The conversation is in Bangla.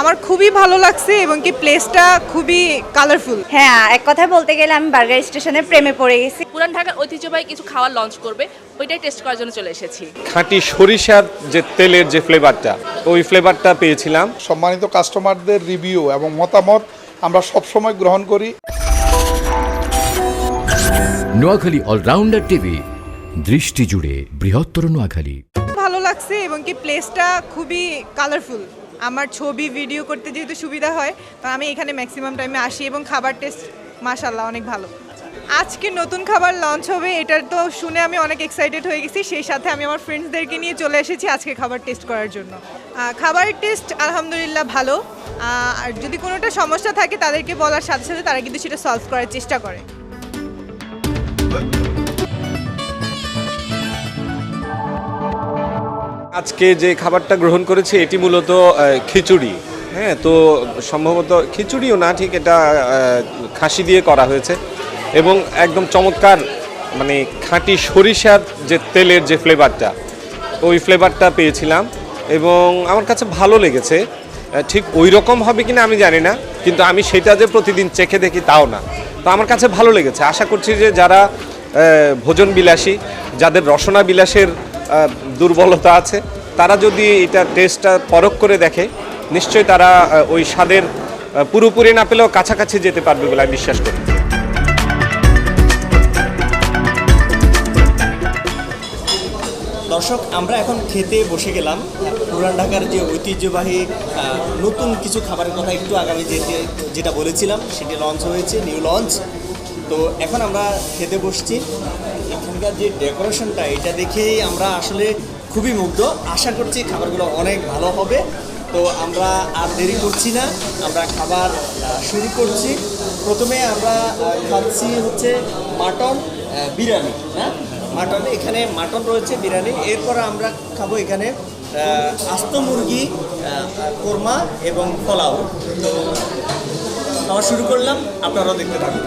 আমার খুবই ভালো লাগছে এবং কি প্লেসটা খুবই কালারফুল হ্যাঁ এক কথায় বলতে গেলে আমি বার্গার স্টেশনে প্রেমে পড়ে গেছি। পুরান ঢাকার ঐতিহ্যবাহী কিছু খাবার লঞ্চ করবে ওইটাই টেস্ট করার জন্য চলে এসেছি। খাঁটি সরিষার যে তেলের যে ফ্লেভারটা ওই ফ্লেভারটা পেয়েছিলাম। সম্মানিত কাস্টমারদের রিভিউ এবং মতামত আমরা সবসময় গ্রহণ করি। নোয়াখালী অলরাউন্ডার টিভি দৃষ্টি জুড়ে বৃহত্তর নোয়াখালী। ভালো লাগছে এবং কি প্লেসটা খুবই কালারফুল আমার ছবি ভিডিও করতে যেহেতু সুবিধা হয়, তো আমি এখানে ম্যাক্সিমাম টাইমে আসি এবং খাবার টেস্ট মাশাল্লাহ অনেক ভালো। আজকে নতুন খাবার লঞ্চ হবে, এটার তো শুনে আমি অনেক এক্সাইটেড হয়ে গেছি, সেই সাথে আমি আমার ফ্রেন্ডসদেরকে নিয়ে চলে এসেছি আজকে খাবার টেস্ট করার জন্য। খাবারের টেস্ট আলহামদুলিল্লাহ ভালো আর যদি কোনোটা সমস্যা থাকে তাদেরকে বলার সাথে সাথে তারা কিন্তু সেটা সলভ করার চেষ্টা করে। আজকে যে খাবারটা গ্রহণ করেছি, এটি মূলত খিচুড়ি। হ্যাঁ তো সম্ভবত খিচুড়িও না, ঠিক এটা খাসি দিয়ে করা হয়েছে। এবং একদম চমৎকার মানে খাঁটি সরিষার যে তেলের যে ফ্লেভারটা, ওই ফ্লেভারটা পেয়েছিলাম। এবং আমার কাছে ভালো লেগেছে। ঠিক ওই রকম হবে কিনা আমি জানি না, কিন্তু আমি সেটা যে প্রতিদিন চেখে দেখি তাও না। তো আমার কাছে ভালো লেগেছে। আশা করছি যে যারা ভোজন বিলাসী যাদের রসনা বিলাসের দুর্বলতা আছে। তারা যদি এটা টেস্টটা পরখ করে দেখে, নিশ্চয়ই তারা ওই স্বাদের পুরোপুরি না পেলেও কাছাকাছি যেতে পারবে বলে আমি বিশ্বাস করি। দর্শক, আমরা এখন খেতে বসে গেলাম। পুরান ঢাকার যে ঐতিহ্যবাহী নতুন কিছু খাবারের কথা একটু আগামী যেতে, যেটা বলেছিলাম, সেটি লঞ্চ হয়েছে নিউ লঞ্চ তো এখন আমরা খেতে বসছি। এখানকার যে ডেকোরেশনটা, এটা দেখেই আমরা আসলে খুবই মুগ্ধ। আশা করছি খাবারগুলো অনেক ভালো হবে। তো আমরা আর দেরি করছি না। আমরা খাবার শুরু করছি। প্রথমে আমরা খাচ্ছি হচ্ছে মাটন বিরিয়ানি হ্যাঁ? মাটন, এখানে মাটন রয়েছে, বিরিয়ানি। এরপর আমরা খাব এখানে আস্ত মুরগি কোরমা এবং পোলাও। তো খাওয়া শুরু করলাম, আপনারাও দেখতে থাকুন।